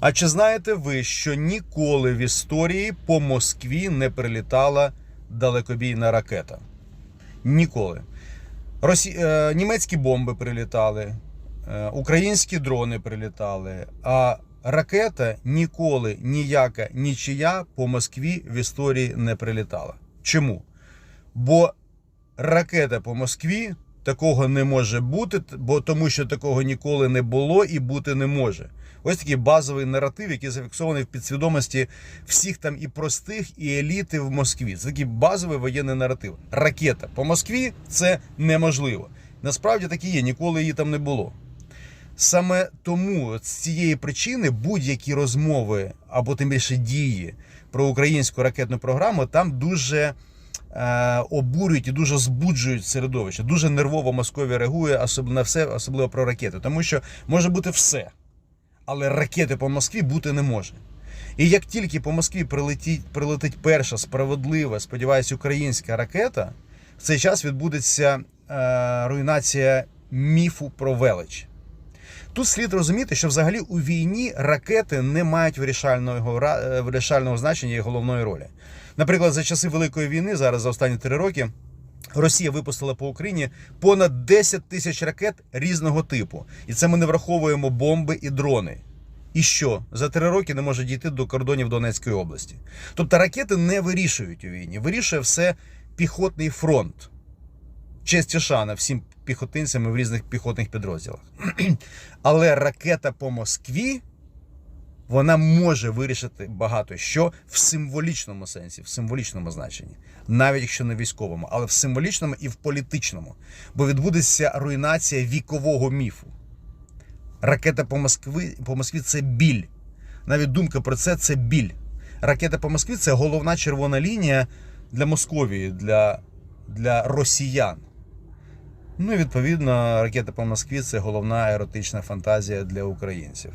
А чи знаєте ви, що ніколи в історії по Москві не прилітала далекобійна ракета? Ніколи. Росі... е, німецькі бомби прилітали, е, українські дрони прилітали, а ракета ніколи ніяка нічия по Москві в історії не прилітала. Чому? Бо ракета по Москві такого не може бути, бо тому що такого ніколи не було і бути не може. Ось такий базовий наратив, який зафіксований в підсвідомості всіх там і простих, і еліти в Москві. Це такий базовий воєнний наратив. Ракета по Москві це неможливо. Насправді так є, ніколи її там не було. Саме тому з цієї причини будь-які розмови або тим більше дії про українську ракетну програму там дуже обурюють і дуже збуджують середовище. Дуже нервово Московія реагує особливо на все, особливо про ракети, тому що може бути все, але ракети по Москві бути не може. І як тільки по Москві прилетить, прилетить перша справедлива, сподіваюся, українська ракета, в цей час відбудеться е, руйнація міфу про велич. Тут слід розуміти, що взагалі у війні ракети не мають вирішального, е, вирішального значення і головної ролі. Наприклад, за часи Великої війни, зараз за останні три роки, Росія випустила по Україні понад 10 тисяч ракет різного типу. І це ми не враховуємо бомби і дрони. І що за три роки не може дійти до кордонів Донецької області. Тобто ракети не вирішують у війні, вирішує все піхотний фронт. Честь і шана всім піхотинцям в різних піхотних підрозділах. Але ракета по Москві вона може вирішити багато що в символічному сенсі, в символічному значенні, навіть якщо не військовому, але в символічному і в політичному. Бо відбудеться руйнація вікового міфу. Ракета по Москві, по Москві це біль. Навіть думка про це це біль. Ракета по Москві це головна червона лінія для Московії, для, для росіян. Ну і відповідно, ракета по Москві це головна еротична фантазія для українців.